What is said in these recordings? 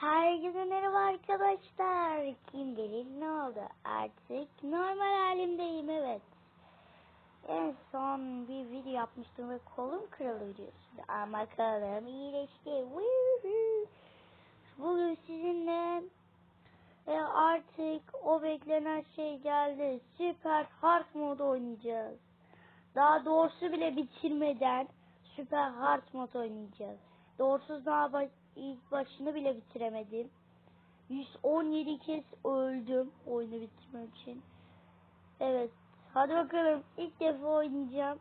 Herkese merhaba arkadaşlar. Kim bilir ne oldu? Artık normal halimdeyim evet. En son bir video yapmıştım ve kolum kırıldı videosu. Ama kolum iyileşti. Woohoo. Bugün sizinle ve artık o beklenen şey geldi. Süper hard mod oynayacağız. Daha doğrusu bile bitirmeden süper hard mod oynayacağız. Doğrusuz daha baş, ilk başını bile bitiremedim. 117 kez öldüm oyunu bitirmem için. Evet. Hadi bakalım ilk defa oynayacağım.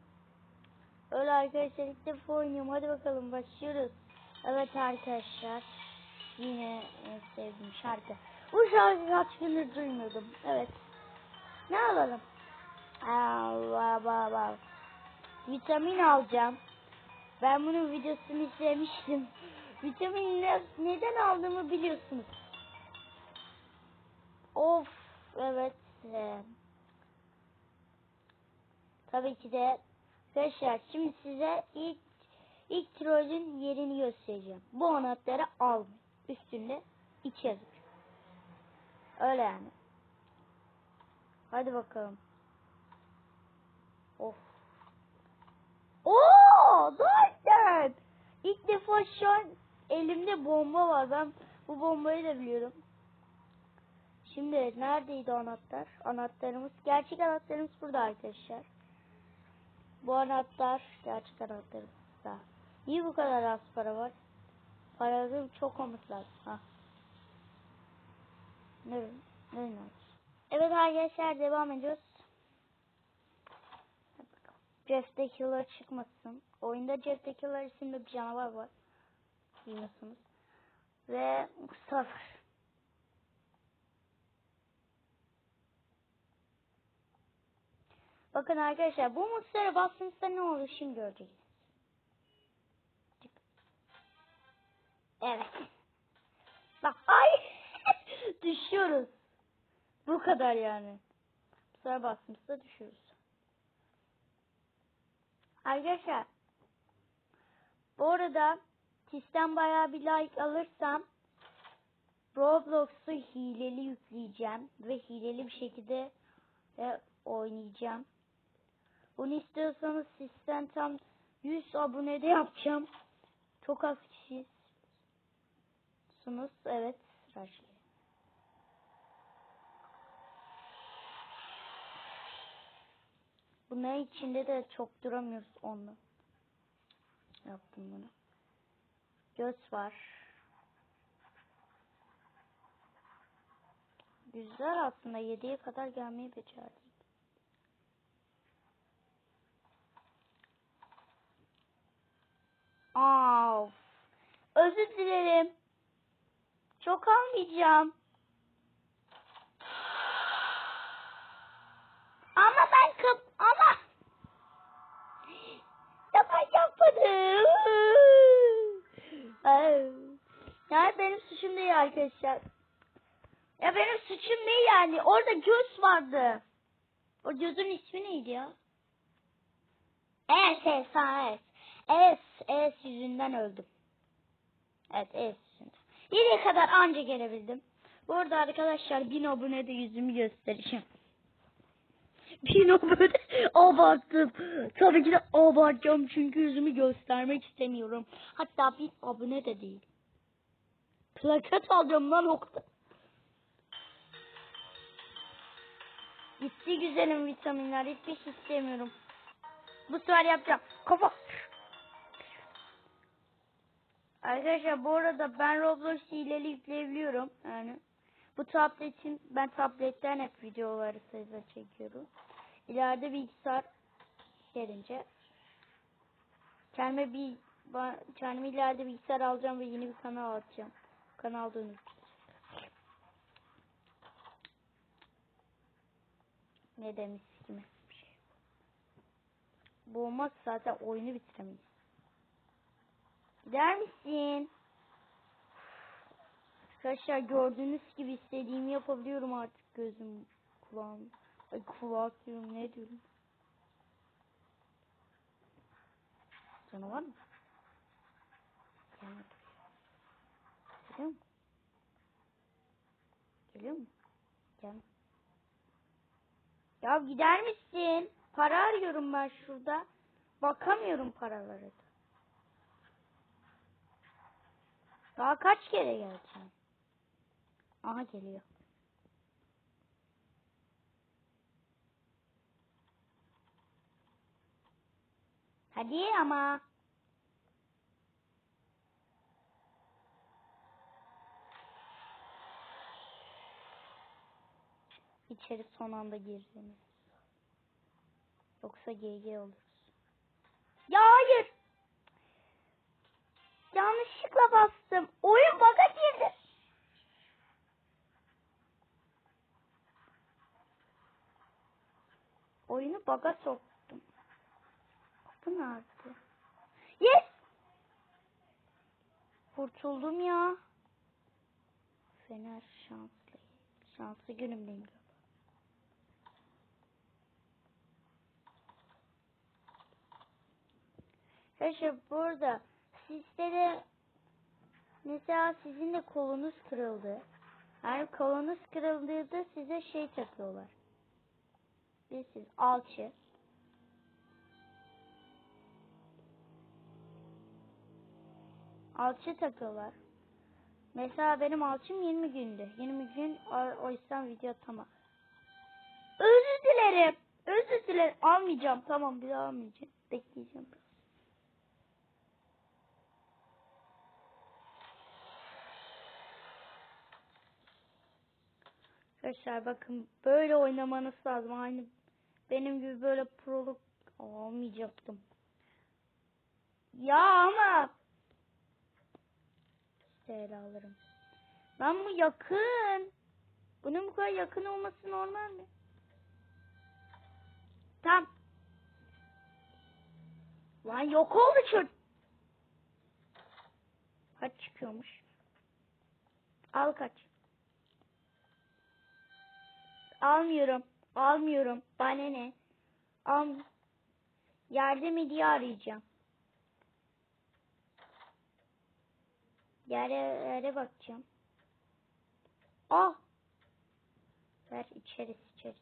Öyle arkadaşlar ilk defa oynuyorum. Hadi bakalım başlıyoruz. Evet arkadaşlar. Yine sevdiğim şarkı. Bu şarkı kaç gündür duymuyordum. Evet. Ne alalım? Allah Allah. Vitamin alacağım. Ben bunun videosunu izlemiştim. Vitamin ne, neden aldığımı biliyorsunuz. Of evet. Ee, tabii ki de arkadaşlar şimdi size ilk ilk trollün yerini göstereceğim. Bu anahtarı almayın. Üstünde iç yazık. Öyle yani. Hadi bakalım. Of. Oo, zaten. İlk defa şu an elimde bomba var. Ben bu bombayı da biliyorum. Şimdi neredeydi anahtar? Anahtarımız, gerçek anahtarımız burada arkadaşlar. Bu anahtar, gerçek anahtarımız da. Niye bu kadar az para var? Paranın çok lazım. Ha. Ne? ne? Evet arkadaşlar devam ediyoruz. Jeff the Killer çıkmasın. Oyunda Jeff the Killer isimli bir canavar var. Biliyorsunuz. Ve Mustafa. Bakın arkadaşlar bu Mustafa'ya bastığınızda ne olur şimdi göreceksiniz. Evet. Bak ay düşüyoruz. Bu kadar yani. Mustafa'ya bastığımızda düşüyoruz. Arkadaşlar bu arada sistem bayağı bir like alırsam Roblox'u hileli yükleyeceğim ve hileli bir şekilde e, oynayacağım. Bunu istiyorsanız sistem tam 100 abonede yapacağım. Çok az kişisiniz. Evet. Rush'lı. Bunların içinde de çok duramıyoruz onunla. Yaptım bunu. Göz var. Güzel aslında 7'ye kadar gelmeyi becerdik. Of. Özür dilerim. Çok almayacağım. Ama ben kap ama ya ben yapmadım. Yani benim suçum değil arkadaşlar. Ya benim suçum değil yani. Orada göz vardı. O gözün ismi neydi ya? Es, es, es. Es, es yüzünden öldüm. Evet, es yüzünden. Yine kadar anca gelebildim. Bu arada arkadaşlar bin abone de yüzümü göstereceğim. Bin abone abarttım. Tabii ki de abartacağım çünkü yüzümü göstermek istemiyorum. Hatta bin abone de değil. Plaket alacağım lan o kadar. Gitti güzelim vitaminler. Hiçbir şey istemiyorum. Bu sefer yapacağım. Kafa. Arkadaşlar bu arada ben Roblox hileli yükleyebiliyorum. Yani bu tabletin ben tabletten hep videoları size çekiyorum. İleride bilgisayar gelince kendime bir kendime ileride bilgisayar alacağım ve yeni bir kanal açacağım. Kanal dönüp. Ne demiş kimi. Bu olmaz zaten oyunu bitiremeyiz. Der misin? Arkadaşlar gördüğünüz gibi istediğimi yapabiliyorum artık gözüm, kulağım. Ay kulak diyorum ne diyorum. Canavar mı? Canavar. Geliyor mu? Geliyor mu? Gel. Ya gider misin? Para arıyorum ben şurada. Bakamıyorum paralara da. Daha kaç kere geleceğim? Aha geliyor. Hadi ama. İçeri son anda girdim. Yoksa GG oluruz. Ya hayır. Yanlışlıkla bastım. Oyun bug'a girdi. Oyunu bug'a soktum. Bu nerede? Yes! Kurtuldum ya. Fener şanslı. Şanslı günümdeyim galiba. Arkadaşlar burada sizde de mesela sizin de kolunuz kırıldı. Yani kolunuz kırıldığında size şey takıyorlar. Bir siz alçı. Alçı takıyorlar. Mesela benim alçım 20 gündü. 20 gün o- yüzden video atamam. Özür dilerim. Özür dilerim. Almayacağım. Tamam bir daha almayacağım. Bekleyeceğim. Arkadaşlar bakın böyle oynamanız lazım. Aynı benim gibi böyle proluk almayacaktım. Ya ama ele alırım. Lan bu yakın. Bunun bu kadar yakın olması normal mi? Tam. Lan yok oldu çocuk. Kaç çıkıyormuş? Al kaç. Almıyorum. Almıyorum. Bana ne? Al. Yardım ediyor arayacağım. Yere bakacağım. Ah. Ver içeriz içeriz.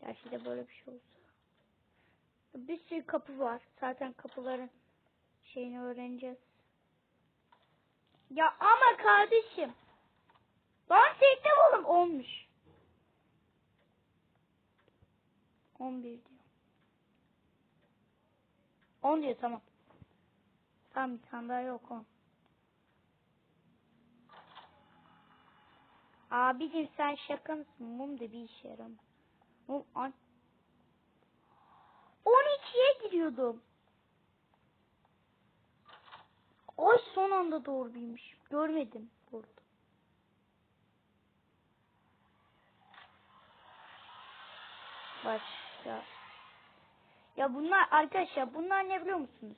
Gerçi de böyle bir şey olsa. Bir sürü kapı var. Zaten kapıların şeyini öğreneceğiz. Ya ama kardeşim. Ben tekte oğlum olmuş. 11 diyor. 10 diyor tamam. Tamam bir tane daha yok 10. Abicim sen şaka mısın? Mum da bir işe yaramaz. Mum an 12'ye giriyordum. Ay son anda doğru bilmiş. Görmedim burada. Başka. Ya bunlar arkadaşlar bunlar ne biliyor musunuz?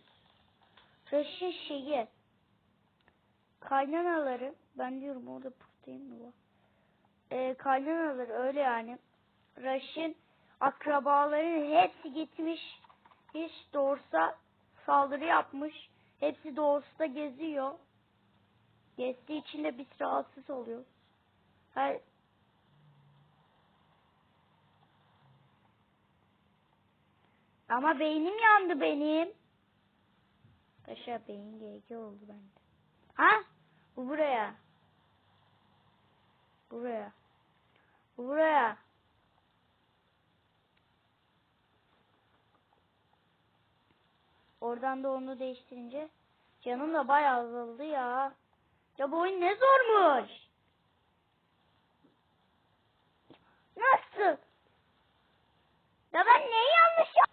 Rush'ın şeyi. Kaynanaları. Ben diyorum orada protein mi var? Ee, kaynanaları öyle yani. Rush'ın akrabaları hepsi gitmiş. Hiç doğrusa saldırı yapmış. Hepsi doğrusu geziyor. Gezdiği için de biz rahatsız oluyoruz. Her... Ama beynim yandı benim. Paşa beyin GG oldu bende. Ha? Bu buraya. Buraya. Bu buraya. Oradan da onu değiştirince canım da bayağı azaldı ya. Ya bu oyun ne zormuş.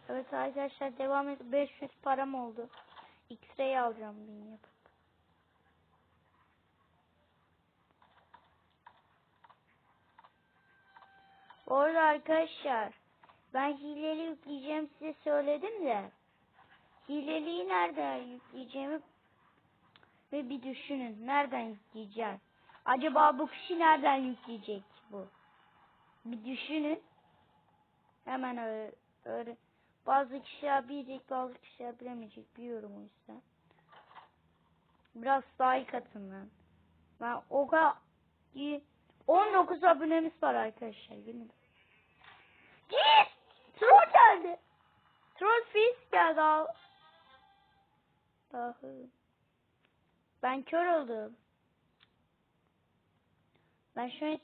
Evet arkadaşlar devam et. 500 param oldu. X-ray alacağım bin yapıp. Orada arkadaşlar ben hileli yükleyeceğim size söyledim de hileliyi nereden yükleyeceğimi ve bir düşünün nereden yükleyeceğim. Acaba bu kişi nereden yükleyecek bu? Bir düşünün. Hemen öyle, öyle. Bazı kişiler bilecek bazı kişiler bilemeyecek biliyorum o yüzden. Biraz daha iyi katın lan. Ben o kadar Y- 19 abonemiz var arkadaşlar. Yemin Yes! Troll geldi. Troll fist geldi al. Ahı. Ben kör oldum. Ben şu.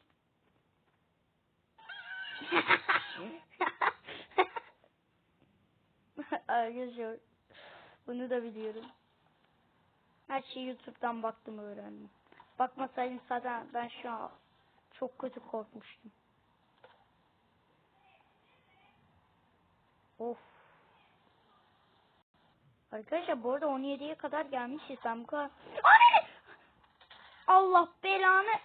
Arkadaşlar bunu da biliyorum. Her şeyi YouTube'dan baktım öğrendim. Bakmasaydım zaten ben şu an çok kötü korkmuştum. Of. Arkadaşlar bu arada 17'ye kadar gelmişiz. Ben bu kadar... Allah belanı.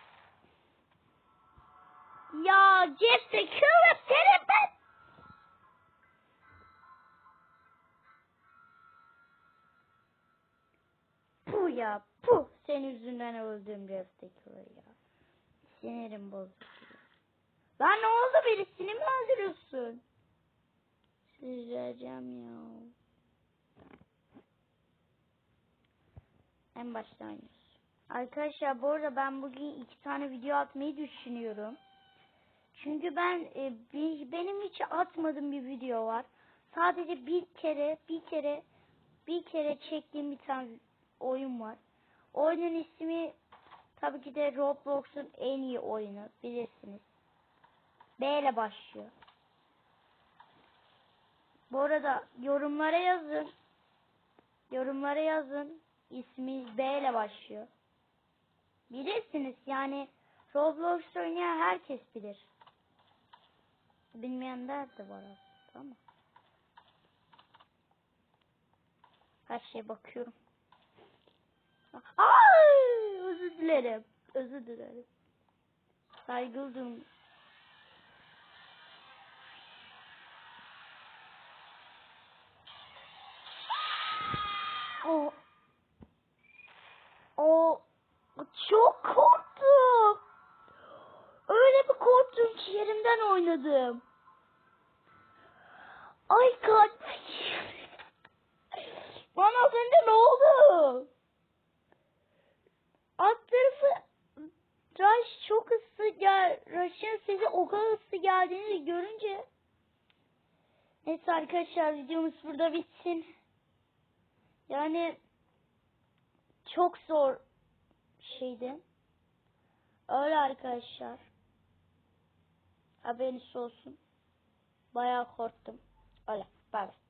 Ya Jessica seni ben... ya puh. Senin yüzünden öldüm Jessica ya. Sinirim bozuldu. Lan ne oldu birisini mi öldürüyorsun? Sileceğim ya. En baştan oynuyoruz. Arkadaşlar bu arada ben bugün iki tane video atmayı düşünüyorum. Çünkü ben e, benim hiç atmadığım bir video var. Sadece bir kere bir kere bir kere çektiğim bir tane oyun var. Oyunun ismi tabii ki de Roblox'un en iyi oyunu bilirsiniz. B ile başlıyor. Bu arada yorumlara yazın. Yorumlara yazın. İsmi B ile başlıyor. Bilirsiniz yani Roblox oynayan herkes bilir. Bilmeyenler de var aslında ama. Her şeye bakıyorum. Ay, özür dilerim. Özür dilerim. Saygıldım. O o çok korktum. Öyle bir korktum ki yerimden oynadım. Ay kalp. Bana az önce ne oldu? Alt tarafı Rush çok hızlı gel. Rush'ın sesi o kadar hızlı geldiğini görünce Neyse arkadaşlar videomuz burada bitsin. Yani çok zor şeydi. Öyle arkadaşlar. Haberiniz olsun. Bayağı korktum. Öyle. Bye.